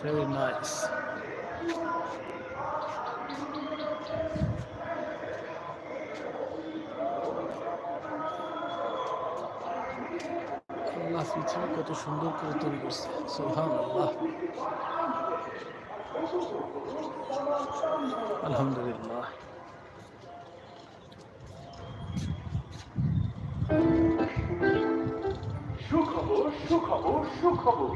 Wow nice. কত সুন্দর করে তৈরি করছে। সোহান আলহামদুলিল্লাহ। সুখবর সুখবর।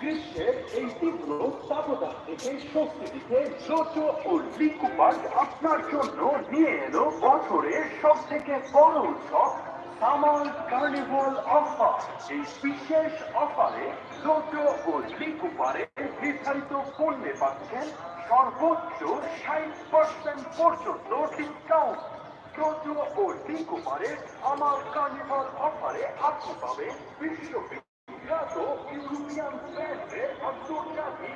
গ্রীষ্মের এই তীব্র তাপদাহ থেকে স্বস্তি দিতে জোটো ও লিকু পার্ক আপনার জন্য নিয়ে এলো বছরের সব থেকে বড় উৎসব সামার কার্নিভাল অফার। এই বিশেষ অফারে জোটো ও লিকু পার্কে নির্ধারিত পণ্যে পাচ্ছেন সর্বোচ্চ ষাট পার্সেন্ট পর্যন্ত ডিসকাউন্ট টোটো ও ডিকুমারের আমার কার্নিভাল অফারে আপনি পাবেন বিশ্ববিখ্যাত ইউরোপিয়ান ব্র্যান্ডের আন্তর্জাতিক